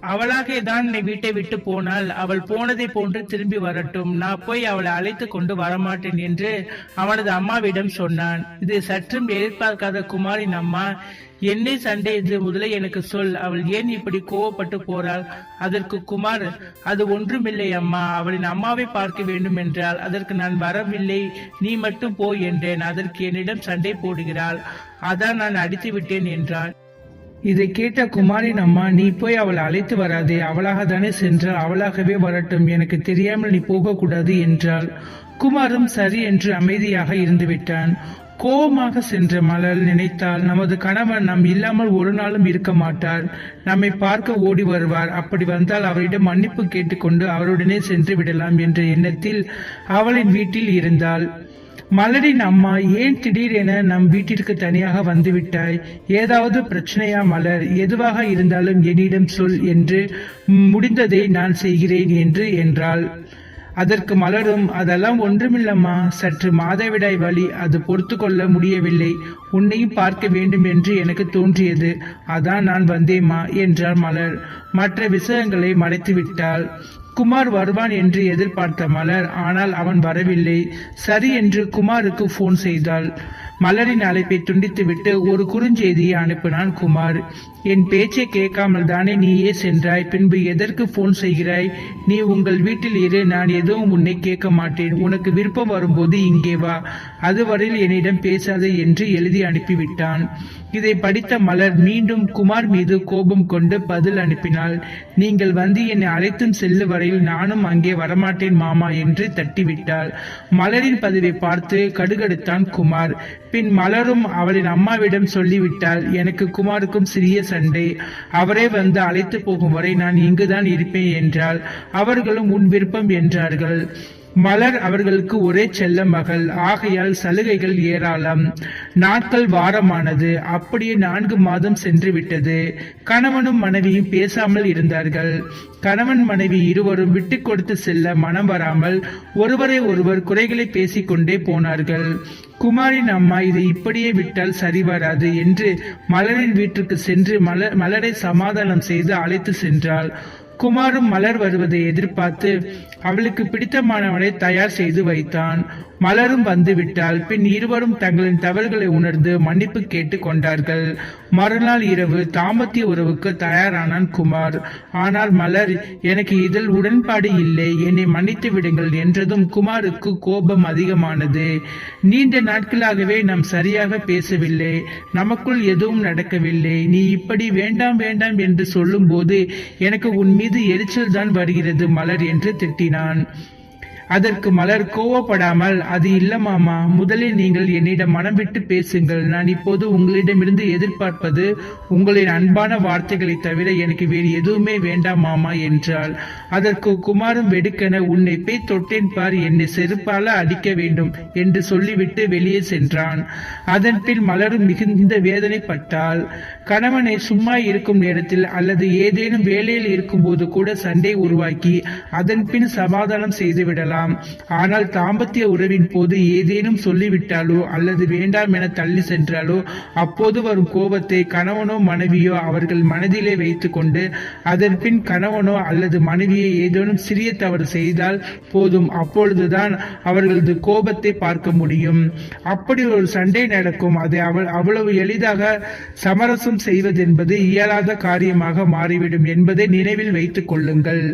அவளாக தான் என்னை வீட்டை விட்டு போனால் அவள் போனதை போன்று திரும்பி வரட்டும். நான் போய் அவளை அழைத்து கொண்டு வரமாட்டேன் என்று அவனது அம்மாவிடம் சொன்னான். இது சற்றும் எதிர்பார்க்காத குமாரின் அம்மா. என்னை சண்டை என்று முதலே எனக்கு சொல். அவள் ஏன் இப்படி கோவப்பட்டு போறாள்? அதற்கு குமார் அது ஒன்றுமில்லை அம்மா. அவளின் அம்மாவை பார்க்க வேண்டும் என்றால் அதற்கு நான் வரவில்லை. நீ மட்டும் போ என்றேன். அதற்கு என்னிடம் சண்டை போடுகிறாள். அதான் நான் அடித்து விட்டேன் என்றான். இதை கேட்ட குமாரின் அம்மா நீ போய் அவளை அழைத்து வராதே. அவளாக தானே சென்றால் அவளாகவே வரட்டும். எனக்கு தெரியாமல் நீ போகக்கூடாது என்றாள். குமாரும் சரி என்று அமைதியாக இருந்துவிட்டான். கோபமாக சென்ற மலர் நினைத்தால் நமது கணவன் நம் இல்லாமல் ஒரு நாளும் இருக்க மாட்டார். நம்மை பார்க்க ஓடி வருவார். அப்படி வந்தால் அவரிடம் மன்னிப்பு கேட்டுக்கொண்டு அவருடனே சென்று விடலாம் என்ற எண்ணத்தில் அவளின் வீட்டில் இருந்தாள். மலரின் அம்மா ஏன் திடீரென நம் வீட்டிற்கு தனியாக வந்துவிட்டாய்? ஏதாவது பிரச்சனையா மலர்? எதுவாக இருந்தாலும் என்னிடம் சொல் என்று முடிந்ததை நான் செய்கிறேன் என்று என்றாள். அதற்கு மலரும் அதெல்லாம் ஒன்றுமில்லம்மா. சற்று மாதவிடாய் வழி அது பொறுத்து கொள்ள முடியவில்லை. உன்னையும் பார்க்க வேண்டும் என்று எனக்கு தோன்றியது. அதான் நான் வந்தேம்மா என்றார் மலர். மற்ற விஷயங்களை மறைத்து விட்டாள் குமார் வருவான் என்று எதிர்பார்த்த மலர் ஆனால் அவன் வரவில்லை. சரி என்று குமாருக்கு போன் செய்தாள். மலரின் அழைப்பை துண்டித்துவிட்டு ஒரு குறுஞ்செய்தியை அனுப்பினான் குமார். என் பேச்சை கேட்காமல் தானே நீயே சென்றாய். பின்பு எதற்கு போன் செய்கிறாய்? நீ உங்கள் வீட்டில் இரு. நான் எதுவும் உன்னை கேட்க மாட்டேன். உனக்கு விருப்பம் வரும்போது இங்கே வா. அதுவரையில் என்னிடம் பேசாதே என்று எழுதி அனுப்பிவிட்டான். இதை படித்த மலர் மீண்டும் குமார் மீது கோபம் கொண்டு பதில் அனுப்பினாள். நீங்கள் வந்து என்னை அழைத்தும் செல்லு வரையில் நானும் அங்கே வரமாட்டேன் மாமா என்று தட்டிவிட்டாள். மலரின் பதிவை பார்த்து கடுகடுத்தான் குமார். பின் மலரும் அவளின் அம்மாவிடம் சொல்லிவிட்டால் எனக்கு குமாருக்கும் சிறிய சண்டை. அவரே வந்து அழைத்து போகும் வரை நான் இங்குதான் இருப்பேன் என்றால் அவர்களும் உன் விருப்பம் என்றார்கள். மலர் அவர்களுக்கு ஒரே செல்ல மகள். ஆகையால் சலுகைகள் ஏராளம். நாட்கள் வாரமானது. அப்படியே நான்கு மாதம் சென்று விட்டது. கணவனும் மனைவியும் பேசாமல் இருந்தார்கள். கணவன் மனைவி இருவரும் விட்டு கொடுத்து செல்ல மனம் வராமல் ஒருவரை ஒருவர் குறைகளை பேசிக்கொண்டே போனார்கள். குமாரின் அம்மா இதை இப்படியே விட்டால் சரி வராது என்று மலரின் வீட்டிற்கு சென்று மலர் மலரை சமாதானம் செய்து அழைத்து சென்றாள். குமாரும் மலர் வருவதை எதிர்பார்த்து அவளுக்கு பிடித்தமானவனை தயார் செய்து வைத்தான். மலரும் வந்து விட்டால் பின் இருவரும் தங்களின் தவறுகளை உணர்ந்து மன்னிப்பு கேட்டு கொண்டார்கள். மறுநாள் இரவு தாம்பத்திய உறவுக்கு தயாரானான் குமார். ஆனால் மலர் எனக்கு இதில் உடன்பாடு இல்லை. என்னை மன்னித்து விடுங்கள் என்றதும் குமாருக்கு கோபம் அதிகமானது. நீண்ட நாட்களாகவே நாம் சரியாக பேசவில்லை. நமக்குள் எதுவும் நடக்கவில்லை. நீ இப்படி வேண்டாம் வேண்டாம் என்று சொல்லும்போது எனக்கு உன் மீது எரிச்சல் தான் வருகிறது மலர் என்று திட்டினான். அதற்கு மலர் கோவப்படாமல் அது இல்ல மாமா முதலில் நீங்கள் என்னிடம் மனம் விட்டு பேசுங்கள். நான் இப்போது உங்களிடமிருந்து எதிர்பார்ப்பது உங்களின் அன்பான வார்த்தைகளை தவிர எனக்கு வேறு எதுவுமே வேண்டாம் மாமா என்றாள். அதற்கு குமாரும் வெடுக்கென உன்னை போய் தொட்டேன் பார் என்னை செருப்பால அடிக்க வேண்டும் என்று சொல்லிவிட்டு வெளியே சென்றான். அதன் பின் மலரும் மிகுந்த வேதனைப்பட்டால் கணவனை சும்மா இருக்கும் நேரத்தில் அல்லது ஏதேனும் வேலையில் இருக்கும்போது கூட சண்டை உருவாக்கி அதன் பின் சமாதானம் செய்துவிடலாம். கொள்ளலாம் ஆனால் தாம்பத்திய உறவின் போது ஏதேனும் சொல்லிவிட்டாலோ அல்லது வேண்டாம் என தள்ளி சென்றாலோ அப்போது வரும் கோபத்தை கணவனோ மனைவியோ அவர்கள் மனதிலே வைத்துக்கொண்டு அதன் பின் கணவனோ அல்லது மனைவியை ஏதேனும் சிறிய தவறு செய்தால் போதும் அப்பொழுதுதான் அவர்களது கோபத்தை பார்க்க முடியும். அப்படி ஒரு சண்டை நடக்கும். அதை அவள் அவ்வளவு எளிதாக சமரசம் செய்வதென்பது இயலாத காரியமாக மாறிவிடும் என்பதை நினைவில் வைத்துக் கொள்ளுங்கள்.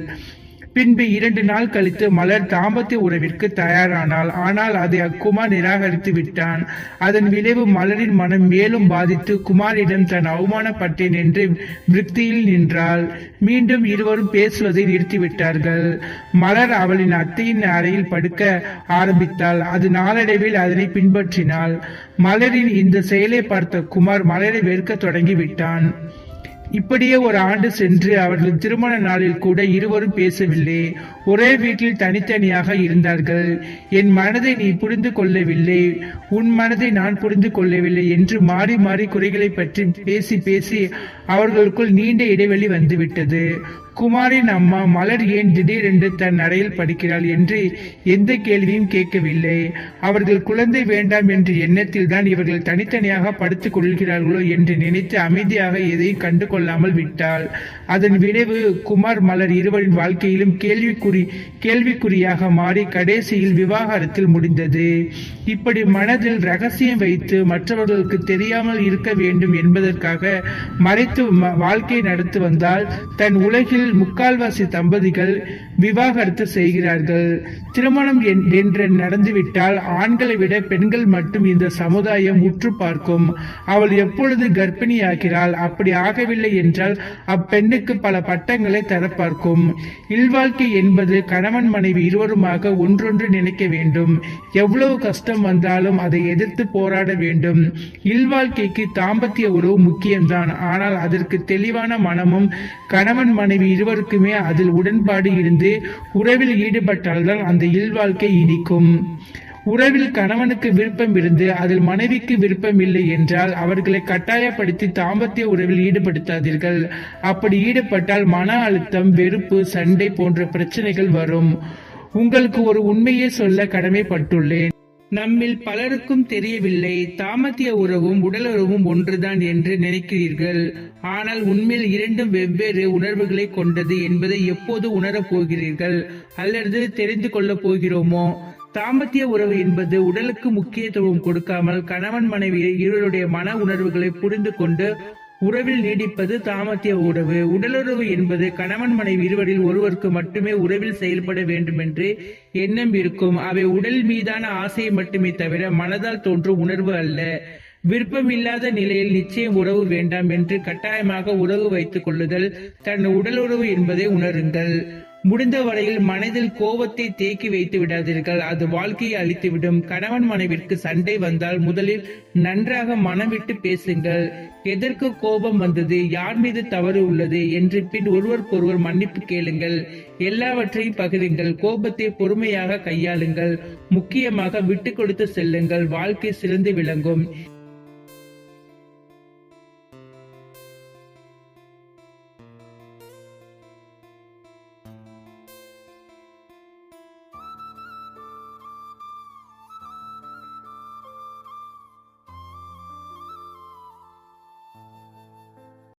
பின்பு இரண்டு நாள் கழித்து மலர் தாம்பத்திய உறவிற்கு தயாரானாள். ஆனால் அதை அக்குமார் நிராகரித்து விட்டான். அதன் விளைவு மலரின் மனம் மேலும் பாதித்து குமாரிடம் தன் அவமானப்பட்டேன் என்று விருத்தியில் நின்றாள். மீண்டும் இருவரும் பேசுவதை நிறுத்திவிட்டார்கள். மலர் அவளின் அத்தையின் அறையில் படுக்க ஆரம்பித்தாள். அது நாளடைவில் அதனை பின்பற்றினாள். மலரின் இந்த செயலை பார்த்த குமார் மலரை வெறுக்க தொடங்கி விட்டான் இப்படியே ஒரு ஆண்டு சென்று அவர்கள் திருமண நாளில் கூட இருவரும் பேசவில்லை. ஒரே வீட்டில் தனித்தனியாக இருந்தார்கள். என் மனதை நீ புரிந்து கொள்ளவில்லை. உன் மனதை நான் புரிந்து கொள்ளவில்லை என்று மாறி மாறி குறைகளை பற்றி பேசி பேசி அவர்களுக்குள் நீண்ட இடைவெளி வந்துவிட்டது. குமாரின் அம்மா மலர் ஏன் திடீரென்று தன் அறையில் படிக்கிறாள் என்று எந்த கேள்வியும் கேட்கவில்லை. அவர்கள் குழந்தை வேண்டாம் என்ற எண்ணத்தில் தான் இவர்கள் தனித்தனியாக படுத்துக் கொள்கிறார்களோ என்று நினைத்து அமைதியாக எதையும் கண்டு கொள்ளாமல் விட்டாள். அதன் விளைவு குமார் மலர் இருவரின் வாழ்க்கையிலும் கேள்விக்குறி கேள்விக்குறியாக மாறி கடைசியில் விவாகரத்தில் முடிந்தது. இப்படி மனதில் ரகசியம் வைத்து மற்றவர்களுக்கு தெரியாமல் இருக்க வேண்டும் என்பதற்காக மறைத்து வாழ்க்கை நடத்தி வந்தால் தன் உலகில் முக்கால்வாசி தம்பதிகள் விவாகரத்து செய்கிறார்கள். திருமணம் என்- என்று நடந்துவிட்டால் ஆண்களை விட பெண்கள் மட்டும் இந்த சமுதாயம் உற்று பார்க்கும் அவள் எப்பொழுது கர்ப்பிணியாகிறாள் அப்படி ஆகவில்லை என்றால் அப்பெண்ணுக்கு பல பட்டங்களை தர பார்க்கும் இல்வாழ்க்கை என்பது கணவன் மனைவி இருவருமாக ஒன்றொன்று நினைக்க வேண்டும். எவ்வளவு கஷ்டம் வந்தாலும் அதை எதிர்த்து போராட வேண்டும். இல்வாழ்க்கைக்கு தாம்பத்திய உறவு முக்கியம்தான். ஆனால் அதற்கு தெளிவான மனமும் கணவன் மனைவி இருவருக்குமே அதில் உடன்பாடு இருந்து உறவில் ஈடுபட்டால்தான் அந்த இல்வாழ்க்கை இனிக்கும். உறவில் கணவனுக்கு விருப்பம் இருந்து அதில் மனைவிக்கு விருப்பம் இல்லை என்றால் அவர்களை கட்டாயப்படுத்தி தாம்பத்திய உறவில் ஈடுபடுத்தாதீர்கள். அப்படி ஈடுபட்டால் மன அழுத்தம் வெறுப்பு சண்டை போன்ற பிரச்சனைகள் வரும். உங்களுக்கு ஒரு உண்மையை சொல்ல கடமைப்பட்டுள்ளேன். நம்மில் பலருக்கும் தெரியவில்லை. தாமத்திய உறவும் உடலுறவும் ஒன்றுதான் என்று நினைக்கிறீர்கள். ஆனால் உண்மையில் இரண்டும் வெவ்வேறு உணர்வுகளை கொண்டது என்பதை எப்போது உணரப் போகிறீர்கள்? அல்லது தெரிந்து கொள்ளப் போகிறோமோ? தாம்பத்திய உறவு என்பது உடலுக்கு முக்கியத்துவம் கொடுக்காமல் கணவன் மனைவியை இருவருடைய மன உணர்வுகளை புரிந்து கொண்டு உறவில் நீடிப்பது தாமத்திய உறவு. உடலுறவு என்பது கணவன் மனைவி இருவரில் ஒருவருக்கு மட்டுமே உறவில் செயல்பட வேண்டும் என்று எண்ணம் இருக்கும். அவை உடல் மீதான ஆசையை மட்டுமே தவிர மனதால் தோன்றும் உணர்வு அல்ல. விருப்பமில்லாத நிலையில் நிச்சயம் உறவு வேண்டாம் என்று கட்டாயமாக உறவு வைத்துக் கொள்ளுதல் தன் உடலுறவு என்பதை உணருங்கள். முடிந்த வரையில் மனதில் கோபத்தை தேக்கி வைத்து விடாதீர்கள். அது வாழ்க்கையை அழித்துவிடும். கணவன் மனைவிற்கு சண்டை வந்தால் முதலில் நன்றாக மனம் விட்டு பேசுங்கள். எதற்கு கோபம் வந்தது? யார் மீது தவறு உள்ளது? என்று பின் ஒருவருக்கொருவர் மன்னிப்பு கேளுங்கள். எல்லாவற்றையும் பகிருங்கள். கோபத்தை பொறுமையாக கையாளுங்கள். முக்கியமாக விட்டு கொடுத்து செல்லுங்கள். வாழ்க்கை சிறந்து விளங்கும்.